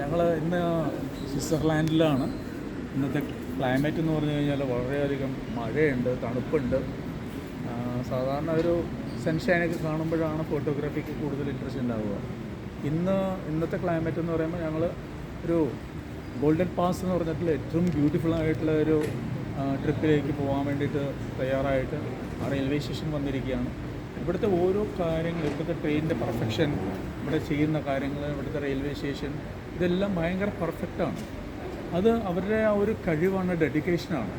ഞങ്ങൾ ഇന്ന് സ്വിറ്റ്സർലാൻഡിലാണ്. ഇന്നത്തെ ക്ലൈമറ്റ് എന്ന് പറഞ്ഞു കഴിഞ്ഞാൽ വളരെയധികം മഴയുണ്ട് തണുപ്പുണ്ട്. സാധാരണ ഒരു സൺഷൈനൊക്കെ കാണുമ്പോഴാണ് ഫോട്ടോഗ്രാഫിക്ക് കൂടുതൽ ഇൻട്രസ്റ്റ് ഉണ്ടാവുക. ഇന്ന് ഇന്നത്തെ ക്ലൈമറ്റ് എന്ന് പറയുമ്പോൾ ഞങ്ങൾ ഒരു ഗോൾഡൻ പാസ് എന്ന് പറഞ്ഞിട്ടുള്ള ഏറ്റവും ബ്യൂട്ടിഫുൾ ആയിട്ടുള്ള ഒരു ട്രിപ്പിലേക്ക് പോകാൻ വേണ്ടിയിട്ട് തയ്യാറായിട്ട് ആ റെയിൽവേ സ്റ്റേഷൻ വന്നിരിക്കുകയാണ്. ഇവിടുത്തെ ഓരോ കാര്യങ്ങൾ ഇവിടുത്തെ ട്രെയിനിന്റെ പെർഫെക്ഷൻ ഇവിടെ ചെയ്യുന്ന കാര്യങ്ങൾ ഇവിടുത്തെ റെയിൽവേ സ്റ്റേഷൻ ഇതെല്ലാം ഭയങ്കര പെർഫെക്റ്റാണ് അത് അവരുടെ ആ ഒരു കഴിവാണ് ഡെഡിക്കേഷനാണ്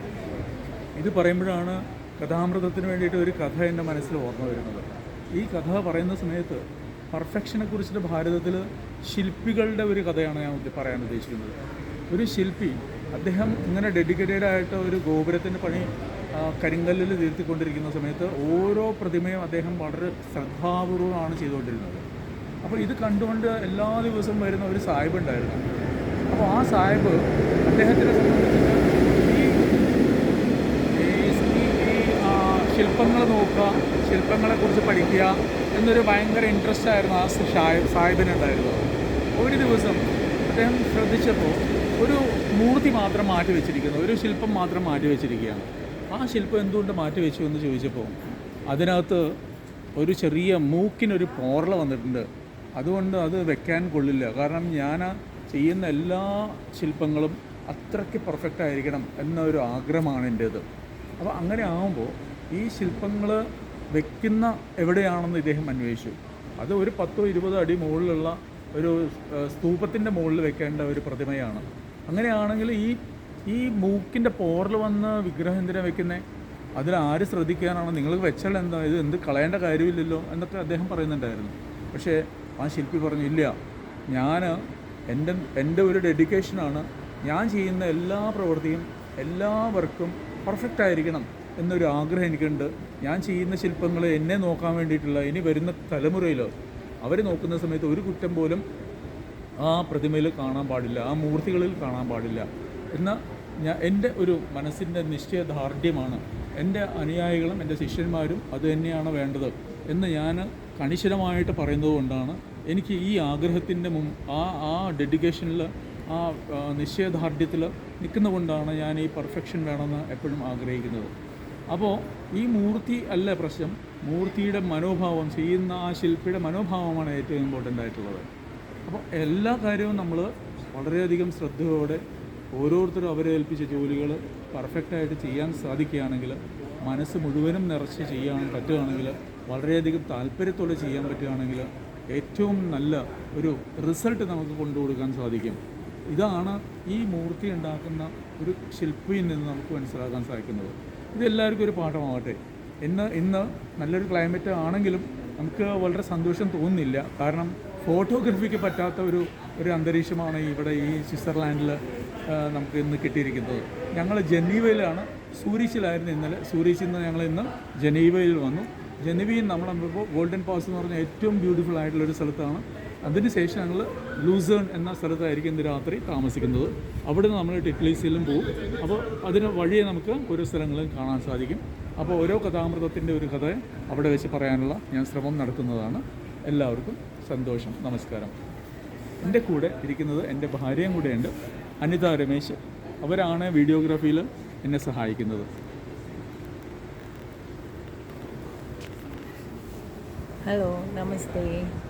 ഇത് പറയുമ്പോഴാണ് കഥാമൃതത്തിന് വേണ്ടിയിട്ട് ഒരു കഥ എന്റെ മനസ്സിൽ ഓർമ്മ വരുന്നത്. ഈ കഥ പറയുന്ന സമയത്ത് പെർഫെക്ഷനെ കുറിച്ചിട്ട് ഭാരതത്തിൽ ശില്പികളുടെ ഒരു കഥയാണ് ഞാൻ പറയാൻ ഉദ്ദേശിക്കുന്നത്. ഒരു ശില്പി അദ്ദേഹം ഇങ്ങനെ ഡെഡിക്കേറ്റഡ് ആയിട്ട് ഒരു ഗോപുരത്തിന്റെ പണി കരിങ്കല്ലിൽ തീർത്തിക്കൊണ്ടിരിക്കുന്ന സമയത്ത് ഓരോ പ്രതിമയും അദ്ദേഹം വളരെ ശ്രദ്ധാപൂർവമാണ് ചെയ്തുകൊണ്ടിരുന്നത്. അപ്പോൾ ഇത് കണ്ടുകൊണ്ട് എല്ലാ ദിവസവും വരുന്ന ഒരു സാഹിബ് ഉണ്ടായിരുന്നു. അപ്പോൾ ആ സാഹിബ് അദ്ദേഹത്തിനെ സംബന്ധിച്ചിട്ട് ശില്പങ്ങൾ നോക്കുക ശില്പങ്ങളെക്കുറിച്ച് പഠിക്കുക എന്നൊരു ഭയങ്കര ഇൻട്രസ്റ്റ് ആയിരുന്നു ആ സാഹിബ് സാഹിബിനുണ്ടായിരുന്നത് ഒരു ദിവസം അദ്ദേഹം ശ്രദ്ധിച്ചപ്പോൾ ഒരു മൂർത്തി മാത്രം മാറ്റി വെച്ചിരിക്കുന്നു ഒരു ശില്പം മാത്രം മാറ്റി വെച്ചിരിക്കുകയാണ് ആ ശില്പം എന്തുകൊണ്ട് മാറ്റി വെച്ചു എന്ന് ചോദിച്ചപ്പോൾ അതിനകത്ത് ഒരു ചെറിയ മൂക്കിനൊരു പോറല വന്നിട്ടുണ്ട്. അതുകൊണ്ട് അത് വെക്കാൻ കൊള്ളില്ല. കാരണം ഞാൻ ചെയ്യുന്ന എല്ലാ ശില്പങ്ങളും അത്രയ്ക്ക് പെർഫെക്റ്റ് ആയിരിക്കണം എന്നൊരു ആഗ്രഹമാണ് എന്റേത് അപ്പോൾ അങ്ങനെ ആകുമ്പോൾ ഈ ശില്പങ്ങൾ വെക്കുന്ന എവിടെയാണെന്ന് ഇദ്ദേഹം അന്വേഷിച്ചു. അത് ഒരു പത്തോ ഇരുപതോ അടി മുകളിലുള്ള ഒരു സ്തൂപത്തിന്റെ മുകളിൽ വെക്കേണ്ട ഒരു പ്രതിമയാണ്. അങ്ങനെയാണെങ്കിൽ ഈ ഈ മൂക്കിന്റെ പോറിൽ വന്ന് വിഗ്രഹം എന്തിനാണ് വെക്കുന്നത് അതിൽ ആര് ശ്രദ്ധിക്കാനാണ്? നിങ്ങൾ വെച്ചാൽ എന്താ? ഇത് എന്ത് കളയേണ്ട കാര്യമില്ലല്ലോ എന്നൊക്കെ അദ്ദേഹം പറയുന്നുണ്ടായിരുന്നു. പക്ഷേ ആ ശില്പി പറഞ്ഞു ഇല്ല ഞാൻ എന്റെ എന്റെ ഒരു ഡെഡിക്കേഷനാണ് ഞാൻ ചെയ്യുന്ന എല്ലാ പ്രവൃത്തിയും എല്ലാ വർക്കും പെർഫെക്റ്റ് ആയിരിക്കണം എന്നൊരു ആഗ്രഹം എനിക്കുണ്ട്. ഞാൻ ചെയ്യുന്ന ശില്പങ്ങൾ എന്നെ നോക്കാൻ വേണ്ടിയിട്ടുള്ള ഇനി വരുന്ന തലമുറയിലോ അവർ നോക്കുന്ന സമയത്ത് ഒരു കുറ്റം പോലും ആ പ്രതിമയിൽ കാണാൻ പാടില്ല ആ മൂർത്തികളിൽ കാണാൻ പാടില്ല. എന്ന ഞാൻ എന്റെ ഒരു മനസ്സിന്റെ നിശ്ചയദാർഢ്യമാണ് എന്റെ അനുയായികളും എന്റെ ശിഷ്യന്മാരും അത് തന്നെയാണ് വേണ്ടത് എന്ന് ഞാൻ കണിശരമായിട്ട് പറയുന്നത് കൊണ്ടാണ് എനിക്ക് ഈ ആഗ്രഹത്തിന്റെ മുൻ ആ ആ ഡെഡിക്കേഷനിൽ ആ ആ, നിശ്ചയദാർഢ്യത്തിൽ നിൽക്കുന്ന കൊണ്ടാണ് ഞാൻ ഈ പെർഫെക്ഷൻ വേണമെന്ന് എപ്പോഴും ആഗ്രഹിക്കുന്നത്. അപ്പോൾ ഈ മൂർത്തി അല്ല പ്രശ്നം. മൂർത്തിയുടെ മനോഭാവം ചെയ്യുന്ന ആ ശില്പിയുടെ മനോഭാവമാണ് ഏറ്റവും ഇമ്പോർട്ടന്റ് ആയിട്ടുള്ളത് അപ്പോൾ എല്ലാ കാര്യവും നമ്മൾ വളരെയധികം ശ്രദ്ധയോടെ ഓരോരുത്തരും അവരെ ഏൽപ്പിച്ച ജോലികൾ പെർഫെക്റ്റായിട്ട് ചെയ്യാൻ സാധിക്കുകയാണെങ്കിൽ മനസ്സ് മുഴുവനും നിറച്ച് ചെയ്യാൻ പറ്റുകയാണെങ്കിൽ വളരെയധികം താല്പര്യത്തോടെ ചെയ്യാൻ പറ്റുകയാണെങ്കിൽ ഏറ്റവും നല്ല ഒരു റിസൾട്ട് നമുക്ക് കൊണ്ടുകൊടുക്കാൻ സാധിക്കും. ഇതാണ് ഈ മൂർത്തി ഉണ്ടാക്കുന്ന ഒരു ശില്പിയിൽ നിന്ന് നമുക്ക് മനസ്സിലാക്കാൻ സാധിക്കുന്നത്. ഇതെല്ലാവർക്കും ഒരു പാഠമാവട്ടെ. ഇന്ന് ഇന്ന് നല്ലൊരു ക്ലൈമറ്റ് ആണെങ്കിലും നമുക്ക് വളരെ സന്തോഷം തോന്നുന്നില്ല. കാരണം ഫോട്ടോഗ്രാഫിക്ക് പറ്റാത്ത ഒരു ഒരു അന്തരീക്ഷമാണ് ഇവിടെ ഈ സ്വിറ്റ്സർലാൻഡിൽ നമുക്ക് ഇന്ന് കിട്ടിയിരിക്കുന്നത്. ഞങ്ങൾ ജനീവയിലാണ്. സൂരീച്ചിലായിരുന്നു ഇന്നലെ. സൂരീച്ചിൽ നിന്ന് ഞങ്ങൾ ഇന്ന് ജനീവയിൽ വന്നു. ജനീവയിൽ നമ്മൾ നമ്മളിപ്പോൾ ഗോൾഡൻ പാസ് എന്ന് പറഞ്ഞ ഏറ്റവും ബ്യൂട്ടിഫുൾ ആയിട്ടുള്ള ഒരു സ്ഥലത്താണ്. അതിനുശേഷം ഞങ്ങൾ ലൂസേൺ എന്ന സ്ഥലത്തായിരിക്കും ഇന്ന് രാത്രി താമസിക്കുന്നത്. അവിടെ നമ്മൾ ടിറ്റ്ലീസിലും പോകും അപ്പോൾ അതിന് വഴിയെ നമുക്ക് ഓരോ സ്ഥലങ്ങളും കാണാൻ സാധിക്കും. അപ്പോൾ ഓരോ കഥാമൃതത്തിന്റെ ഒരു കഥ അവിടെ വെച്ച് പറയാനുള്ള ഞാൻ ശ്രമം നടത്തുന്നതാണ്. എല്ലാവർക്കും സന്തോഷം. നമസ്കാരം. എന്റെ കൂടെ ഇരിക്കുന്നത് എന്റെ ഭാര്യയും കൂടെയുണ്ട്. അനിത രമേശ്. അവരാണ് വീഡിയോഗ്രാഫിയിൽ എന്നെ സഹായിക്കുന്നത്. Hello namaste.